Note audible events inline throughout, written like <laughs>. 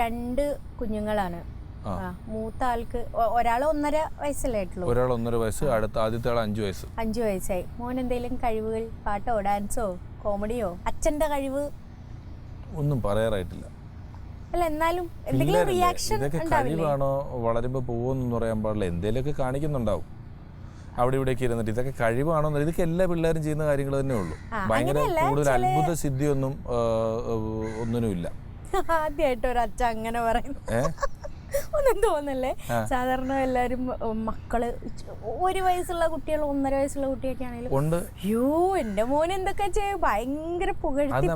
രണ്ട് കുഞ്ഞുങ്ങളാണ്. മൂത്ത ആൾക്ക് ഒരാൾ ഒന്നര വയസ്സല്ലായിട്ടുള്ളൂ ഒരാൾ ഒന്നര വയസ്സ് അടുത്ത ആദ്യത്തെ ആൾ അഞ്ചു വയസ്സ്. അഞ്ചു വയസ്സായി. മോൻ എന്തെങ്കിലും കഴിവുകൾ പാട്ടോ ഡാൻസോ കോമഡിയോ? അച്ഛന്റെ കഴിവ്? ഒന്നും പറയാറായിട്ടില്ല. അല്ല എന്നാലും എന്തെങ്കിലും റിയാക്ഷൻ കഴിവാണോ? വളരുമ്പോൾ പോകുമെന്നൊന്നും പറയാൻ പാടില്ല. എന്തെങ്കിലുമൊക്കെ കാണിക്കുന്നുണ്ടാവും. അവിടെ ഇവിടെയൊക്കെ ഇരുന്നിട്ട് ഇതൊക്കെ കഴിവാണോ ഇതൊക്കെ എല്ലാ പിള്ളേരും ചെയ്യുന്ന കാര്യങ്ങൾ തന്നെ ഉള്ളൂ ഭയങ്കര കൂടുതൽ അത്ഭുത സിദ്ധിയൊന്നും ഒന്നിനുമില്ല. ആദ്യമായിട്ട് ഒരു അങ്ങനെ പറയുന്നു. ഒന്നും തോന്നല്ലേ സാധാരണ എല്ലാരും മക്കൾ ഒരു വയസ്സുള്ള കുട്ടികൾ ഒന്നര വയസ്സുള്ള കുട്ടിയൊക്കെ ആണെങ്കിലും യോ അയ്യോ എന്റെ മോൻ എന്തൊക്കെ ചെയ്യും? ഭയങ്കര പുകഴ്ത്തി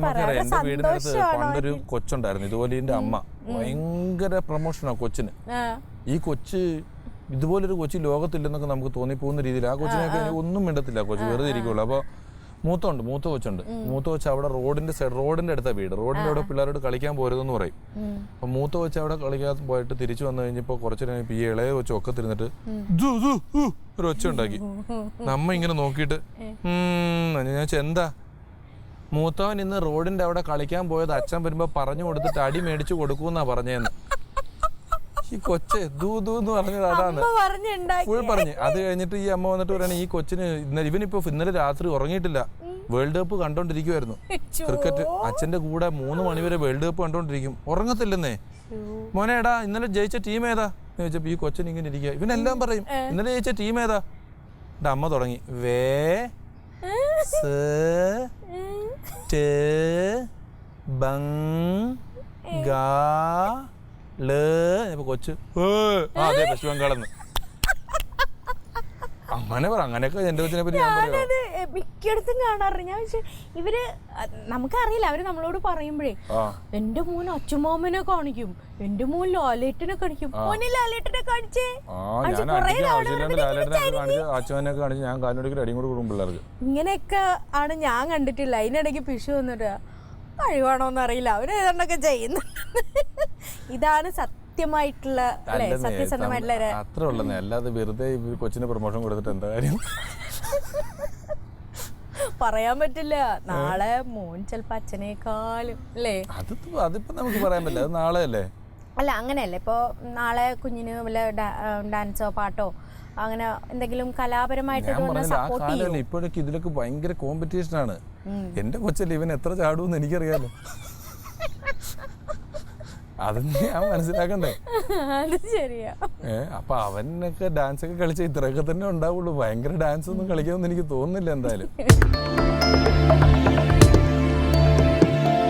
പണ്ടൊരു കൊച്ചുണ്ടായിരുന്നു. ഇതുപോലെ എന്റെ അമ്മ. ഭയങ്കര പ്രമോഷനാ കൊച്ചിന്. ഈ കൊച്ച് ഇതുപോലൊരു കൊച്ചി ലോകത്തില്ലെന്നൊക്കെ നമുക്ക് തോന്നിപ്പോകുന്ന രീതിയിൽ ആ കൊച്ചിനൊക്കെ ഒന്നും മിണ്ടത്തില്ല. കൊച്ചു വെറുതെ ഇരിക്കുള്ളൂ. അപ്പോൾ മൂത്തമുണ്ട് മൂത്ത കൊച്ചുണ്ട്. മൂത്ത കൊച്ച് അവിടെ റോഡിന്റെ സൈഡ് റോഡിന്റെ അടുത്ത വീട്. റോഡിന്റെ അവിടെ പിള്ളേരോട് കളിക്കാൻ പോരുതെന്ന് പറയും. അപ്പൊ മൂത്ത കൊച്ച് അവിടെ കളിക്കാൻ പോയിട്ട് തിരിച്ചു വന്നു കഴിഞ്ഞപ്പോ കുറച്ചു നേരം ഈ ഇളയ കൊച്ച് ഒക്കെ തിരുന്നിട്ട് ഒരു ഒച്ച ഉണ്ടാക്കി. നമ്മ ഇങ്ങനെ നോക്കിയിട്ട് ഞാൻ എന്താ? മൂത്തവൻ ഇന്ന് റോഡിന്റെ അവിടെ കളിക്കാൻ പോയത് അച്ഛൻ വരുമ്പോ പറഞ്ഞു കൊടുത്തിട്ട് അടി മേടിച്ചു കൊടുക്കൂന്നാ പറഞ്ഞേന്ന്. ഈ കൊച്ച് ദൂ ദൂ എന്ന് പറഞ്ഞത് അതാണ്. ഫുൾ പറഞ്ഞു. അത് കഴിഞ്ഞിട്ട് ഈ അമ്മ വന്നിട്ട് പറയണ ഈ കൊച്ചിന് ഇന്നലെ ഇവനിപ്പോ ഇന്നലെ രാത്രി ഉറങ്ങിയിട്ടില്ല. World cup കണ്ടോണ്ടിരിക്കുവായിരുന്നു. ക്രിക്കറ്റ് അച്ഛന്റെ കൂടെ മൂന്ന് മണിവരെ വേൾഡ് കപ്പ് കണ്ടോണ്ടിരിക്കും. ഉറങ്ങത്തില്ലെന്നേ. മോനേടാ എടാ ഇന്നലെ ജയിച്ച ടീം ഏതാ? എന്ന് ചോദിച്ചപ്പോ ഈ കൊച്ചിന് ഇങ്ങനെ ഇരിക്കുക ഇവനെല്ലാം പറയും ഇന്നലെ ജയിച്ച ടീം ഏതാ? എന്റെ അമ്മ തുടങ്ങി വേ സ് ഗാ ഇപ്പൊ കൊച്ച്. ഏ, ആ അതെ പശു ബംഗാളെന്ന് അങ്ങനെ പറ അങ്ങനെയൊക്കെ എന്റെ കൊച്ചിനെ പറ്റി ഞാൻ പറയാം? ഞാനത് മിക്കയിടത്തും കാണാറുണ്ട് ഞാൻ പക്ഷെ ഇവർ അഹ് നമുക്കറിയില്ല. അവർ നമ്മളോട് പറയുമ്പോഴേ ആ. എന്റെ മോൻ അച്ചുമാമനെ കാണിക്കും. എന്റെ മോൻ ലാലേട്ടനെ കാണിക്കും. മോനെ ലാലേട്ടനെ കാണിച്ചേ. ആ അച്ഛൻ ഞാൻ കുറേ അടിക്കാൻ തവണ ആവശ്യമില്ലാണ്ട് ഇവിടെ ലാലേട്ടനൊക്കെ കാണിച്ച് അച്ഛനൊക്കെ കാണിച്ച് ഞാൻ കാലിനൊടുക്കൽ അടിയും കൂടെ കൊടുക്കും പിള്ളേർക്ക്. ഇങ്ങനെയൊക്കെ ആണ് ഞാൻ കണ്ടിട്ടില്ല അതിനിടയ്ക്ക് പിഷു വന്നിട്ട് കഴിവാണോന്നറിയില്ല അവർ ഏതാണ്ടൊക്കെ ചെയ്യുന്നു ഇതാണ് സത്യമായിട്ടുള്ള അല്ലെ? സത്യസന്ധമായിട്ടുള്ള അത്ര അല്ലാതെ വെറുതെ കൊച്ചിന് പ്രൊമോഷൻ കൊടുത്തിട്ട് എന്താ കാര്യം? പറയാൻ പറ്റില്ല. നാളെ മോൻ ചിലപ്പോ അച്ഛനേക്കാളും അല്ലേ? അത് അതിപ്പോ നമുക്ക് പറയാൻ പറ്റില്ല. അത് നാളെ അല്ലേ? അല്ല അങ്ങനെയല്ല. ഇപ്പോൾ നാളെ കുഞ്ഞിന് വല്ല ഡാൻസോ പാട്ടോ അങ്ങനെ എന്തെങ്കിലും കലാപരമായിട്ട് ഇപ്പോഴൊക്കെ ഇതിലൊക്കെ ഭയങ്കര കോമ്പറ്റീഷൻ ആണ്. എന്റെ കൊച്ചല്ലേ ഇവൻ എത്ര ചാടുമെന്ന് എനിക്കറിയാലോ. അതൊന്നും ഞാൻ മനസ്സിലാക്കണ്ടേ? <laughs> അത് ശരിയാ. ഏ അപ്പൊ അവനൊക്കെ ഡാൻസ് ഒക്കെ കളിച്ച ഇത്രയൊക്കെ തന്നെ ഉണ്ടാവുള്ളൂ. ഭയങ്കര ഡാൻസ് ഒന്നും കളിക്കാമെന്ന് എനിക്ക് തോന്നുന്നില്ല എന്തായാലും. <laughs>